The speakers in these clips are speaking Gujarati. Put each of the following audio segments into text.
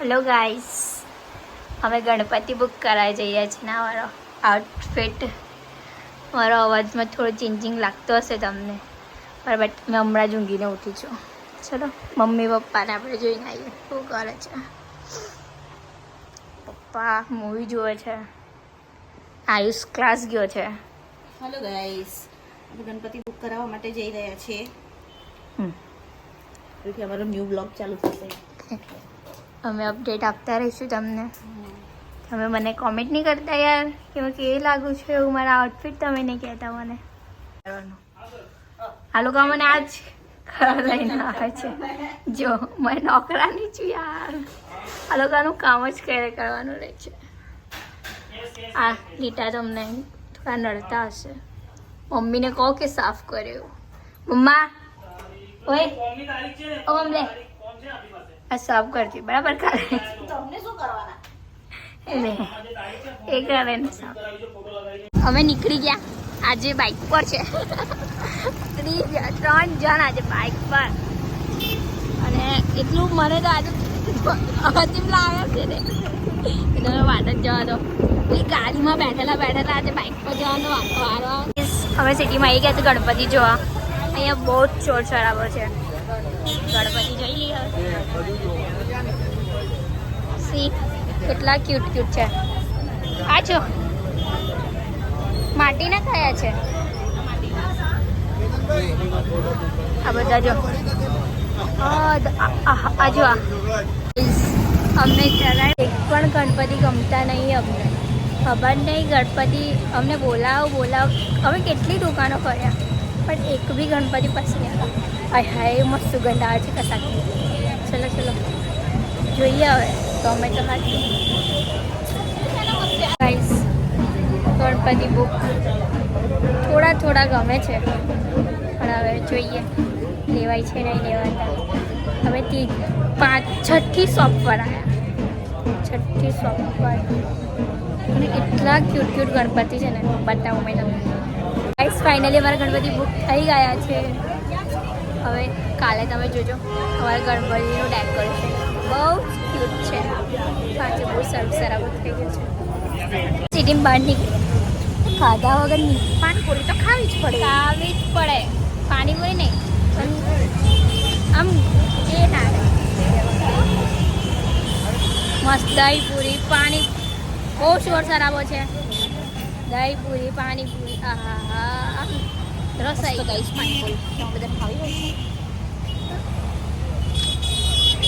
હેલો ગાઈસ અમે ગણપતિ બુક કરાવી જઈએ છીએ ને મારો આઉટફિટ મારો અવાજમાં થોડો ચેન્જિંગ લાગતો હશે તમને. બરાબર મેં હમણાં જ ઊંઘીને ઉઠી છું. ચલો મમ્મી પપ્પાને આપણે જોઈને આવીએ. શું કરે છે? પપ્પા મૂવી જુએ છે. આયુષ ક્લાસ ગયો છે. હેલો ગાઈસ અમે ગણપતિ બુક કરાવવા માટે જઈ રહ્યા છીએ. હમ. અમારો ન્યૂ બ્લોગ ચાલુ થશે. અમે અપડેટ આપતા રહીશું તમને. તમે મને કોમેન્ટ નહીં કરતા યાર, કે હું કેવી લાગુ છું એવું મારા આઉટફિટ તમે નહીં કહેતા મને. આ લોકો મને આજ ખરા લઈને આવે છે. જો મેં નોકરાની છું યાર. આ લોકોનું કામ જ ક્યારે કરવાનું રહે છે. આ લીટા તમને થોડા નડતા હશે. મમ્મીને કહો કે સાફ કર્યો મમ્મા, ઓય. ઓ મમ્મી. આ સાફ કરતી બરાબર કાલે તમને શું કરવાના? એ કરે ને સાફ અમે નીકળી ગયા આજે બાઇક પર છે. ત્રણ જણ આજે બાઇક પર. અને એટલું મને તો આજે અજીબ લાગે છે ને. હવે વાત જ જવા દો. ગાડીમાં બેઠેલા બેઠેલા આજે બાઇક પર જવાનો વારો વારો હવે સિટીમાં આવી ગયા તો ગણપતિ જોવા. અહીંયા બહુ જ ચોર ચડાવો છે. ગણપતિ કેટલા ક્યુટ ક્યુટ છે. આ જો. માટીના કયા છે. આ બધા જો. આ જો અમને જરાય એક પણ ગણપતિ ગમતા નહીં અમને. ખબર નહીં ગણપતિ, અમને બોલાવો બોલાવો. અમે કેટલી દુકાનો કર્યા, પણ એક બી ગણપતિ પસંદ આવ્યા હાય હાય, મસ્ત સુગંધ આવે છે કસાકની ચલો ચલો. જોઈએ હવે ટોમેટો હાથી ગાઈસ ગણપતિ બુક થોડા થોડા ગમે છે, પણ હવે જોઈએ. લેવાય છે નહીં લેવાતા. હવે તે પાંચ, છઠ્ઠી શોપ પર આવ્યા છઠ્ઠી શોપ પર. અને એટલા ક્યુટ ક્યુટ ગણપતિ છે ને, બતાવું મેં તમને. ગાઈસ ફાઇનલી અમારા ગણપતિ બુક થઈ ગયા છે. હવે કાલે તમે જોજો. અમારા ગણપતિનું ડેકોરેશન બહુ ક્યુટ છે. પાછળ બહુ સરસ સરાબત થઈ ગયું છે. સિટીમાં બહાર નીકળી ખાધા વગરની પાણીપુરી તો ખાવી જ પડે. ખાવી જ પડે. પાણીપુરી નહીં. પણ આમ એ ના મસ્ત દહીં પૂરી પાણી બહુ શોર શરાબો છે. દહીં પૂરી પાણીપુરી. આહા હા રસાઈ પાણીપુરી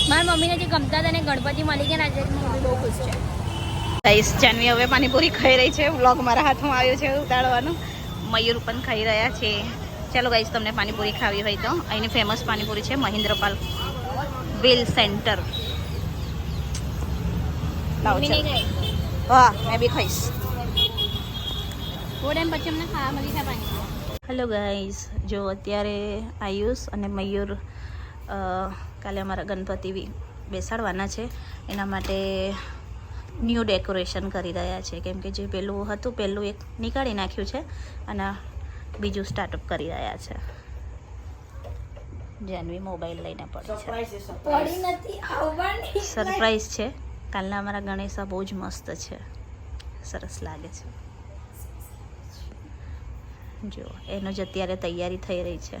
મારા મમ્મીને જે ગમતા હતા ને ગણપતિ મળી ગયા ને આજે મમ્મી બહુ ખુશ છે ગાઈસ જાનવી હવે પાણીપુરી ખાઈ રહી છે વ્લોગ મારા હાથમાં આવ્યો છે ઉતારવાનું મયુર પણ ખાઈ રહ્યા છે ચાલો ગાઈસ તમને પાણીપુરી ખાવી હોય તો અહીંની ફેમસ પાણીપુરી છે મહેન્દ્રપાલ વેલ સેન્ટર લાવો મમ્મી નહીં ચાલો. ગઈ હા મેં બી ખાઈશ ટાઈમ પછી અમને ખાવા મળી છે પાણી હેલો ગાઈઝ જો અત્યારે આયુષ અને મયુર કાલે અમારા ગણપતિ બેસાડવાના છે. એના માટે ન્યૂ ડેકોરેશન કરી રહ્યા છે. કેમ કે જે પેલું હતું પેલું એક નીકાળી નાખ્યું છે અને બીજું સ્ટાર્ટઅપ કરી રહ્યા છે. જાનવી મોબાઈલ લઈને પડી છે. પડી સરપ્રાઈઝ છે. કાલના અમારા ગણેશા બહુ જ મસ્ત છે. સરસ લાગે છે. જો એનો જ અત્યારે તૈયારી થઈ રહી છે.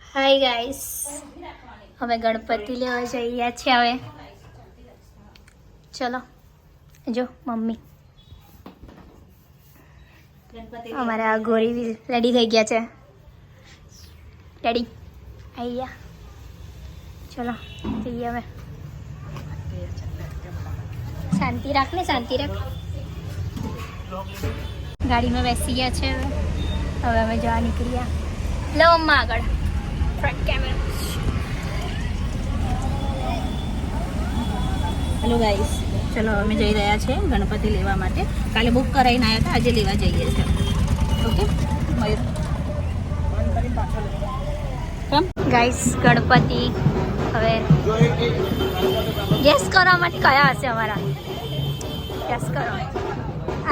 હાય ગાઈસ હવે ગણપતિ લેવા જઈએ છીએ હવે. ચલો જો મમ્મી. અમારે આ ગોરી રેડી થઈ ગયા છે. રેડી આવી ગયા. ચલો જઈએ હવે. શાંતિ રાખ ને શાંતિ રાખ. ગાડીમાં બેસી ગયા છે હવે. હવે અમે જવા નીકળ્યા. લો અમ્મા આગળ. ફ્રન્ટ કેમેરા હેલો ગાઈસ ચલો, અમે જઈ રહ્યા છે ગણપતિ લેવા માટે. કાલે બુક કરાવીને આવ્યા હતા, આજે લેવા જઈએ છીએ. ઓકે કેમ? ગાઈસ ગણપતિ. હવે ગેસ માટે કયા હશે અમારા? ગેસ કરો.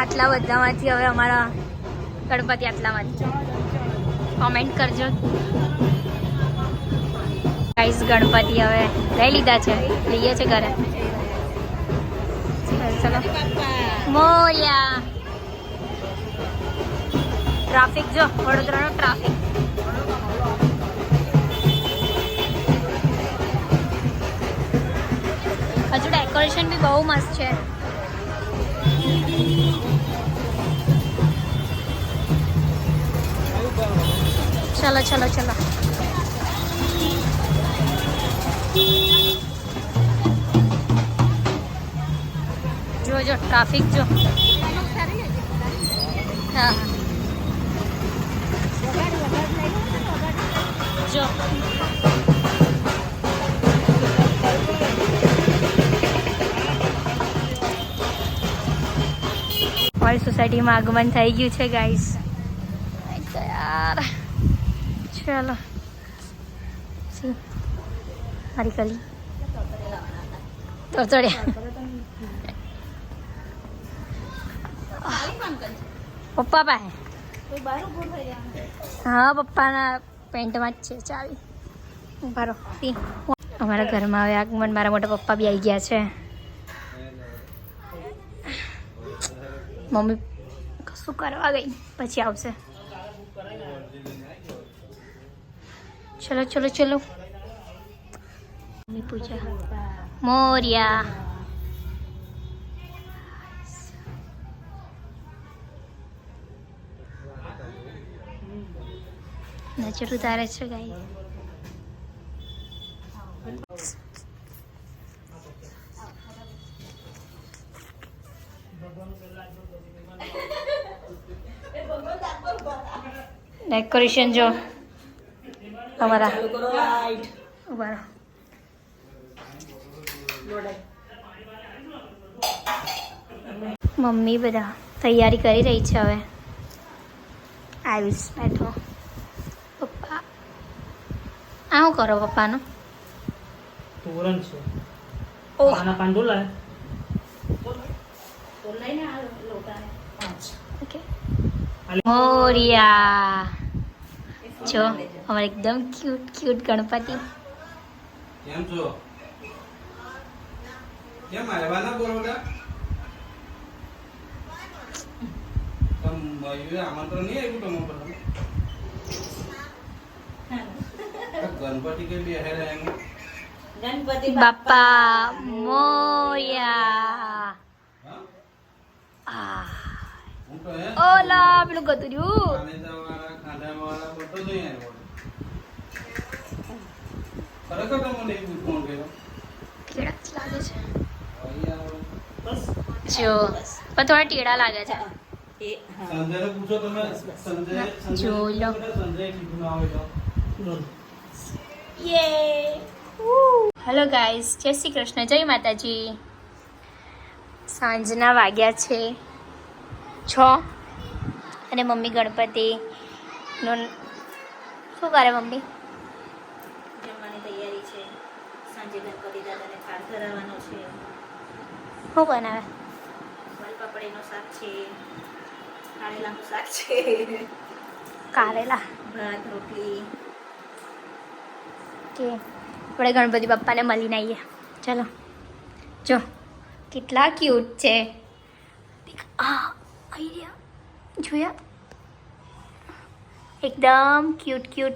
આટલા બધામાંથી હવે અમારા ગણપતિ આટલામાંથી કોમેન્ટ કરજો. ગાઈસ ગણપતિ હવે લઈ લીધા છે. લઈએ છે ઘરે. ચલો મોયા ટ્રાફિક જો વડોદરાનો ટ્રાફિક હજુ ડેકોરેશન બી બહુ મસ્ત છે ચલો ચલો ચલો જો જો. ટ્રાફિક જો. હા સોસાયટીમાં આગમન થઈ ગયું છે ગાઈસ યાર ચાલો. મારી કલી. તો ચડ્યા. પપ્પા પાસે? હા પપ્પાના પેન્ટમાં જ છે ચાવી. ઊભા અમારા ઘરમાં હવે આગમન મારા મોટા પપ્પા બી આવી ગયા છે. મમ્મી કશું કરવા ગઈ? પછી આવશે. ચલો ચલો ચલો. મમ્મી પૂજા. મોરિયા. નજર ઉતારે છે ગાઈ ડેકોરેશન જો. અમારા. ઊભા મમ્મી બધા તૈયારી કરી રહી છે હવે. આવીશ, બેઠો. આ શું કરો પપ્પાનું? તોરણ છે. ઓ. આના પાંડુલા ઓકે મોરિયા. જો અમારે એકદમ ક્યુટ ક્યુટ ગણપતિ. કેમ છો? કેમ આવ્યા ના બોલો બેટા આમંત્રણ નહીં આવ્યું તમે બધા के કે है रहेंगे गणपति बापा मोया ઓલા પેલું અહીંયા આવ્યો. ખરેખર તમને ફોન કર્યો? કેળા જ લાગે છે. અહીંયા આવો. બસ. જો પણ થોડા ટેડા લાગે છે. એ પૂછો તમે. સંજય સંજય સંજય કીધું ના હોય બોલ હેલો ગાઈઝ જય શ્રી કૃષ્ણ. જય માતાજી. સાંજના વાગ્યા છે છ અને મમ્મી ગણપતિ નો શું કરે મમ્મી? જમવાની તૈયારી છે. સાંજે ગણપતિ દાદાને થાળ ધરાવવાનો છે. શું બનાવે? શાક છે. કારેલાનું શાક છે. કારેલા. ભાત રોટલી. કે આપણે ગણપતિ બાપ્પાને મળીને આવીએ ચલો. જો, કેટલા ક્યુટ છે. આ આવી રહ્યા જોયા? એકદમ ક્યુટ ક્યુટ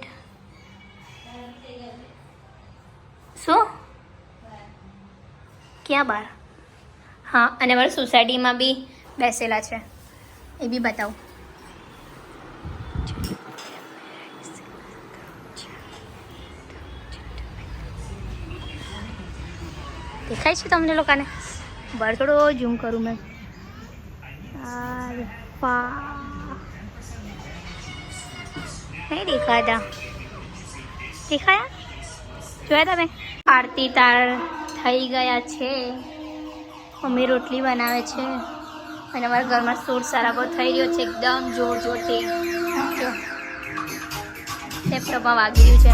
શું? ક્યાં બાર? હા, અને મારા સોસાયટીમાં બી બેસેલા છે. એ બી બતાવું. દેખાય છે તમને લોકોને? બહાર થોડો ઝૂમ કરું મેં. નહીં દેખાતા. દેખાયા? જોયા તમે? આરતી તાર થઈ ગયા છે. મમ્મી રોટલી બનાવે છે. અને અમારા ઘરમાં સૂર સારાબો થઈ રહ્યો છે. એકદમ જોર જોરથી. લેપટોપમાં વાગી રહ્યું છે.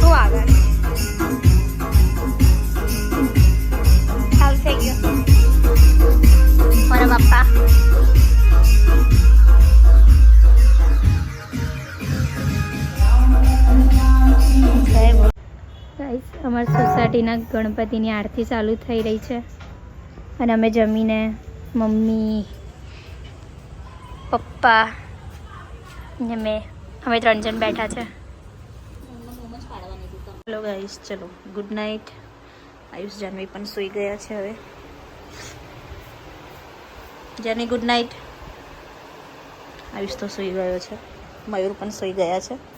શું આગળ? સોસાયટીના ગણપતિની આરતી ચાલુ થઈ રહી છે. અને અમે જમીને મમ્મી, પપ્પા ને મેં અમે ત્રણ જણ બેઠા છે. ચલો ગાઈશ ચલો ગુડ નાઇટ આયુષ, જાનવી પણ સૂઈ ગયા છે હવે. જાનવી ગુડ નાઇટ આયુષ તો સૂઈ ગયો છે. મયુર પણ સૂઈ ગયા છે.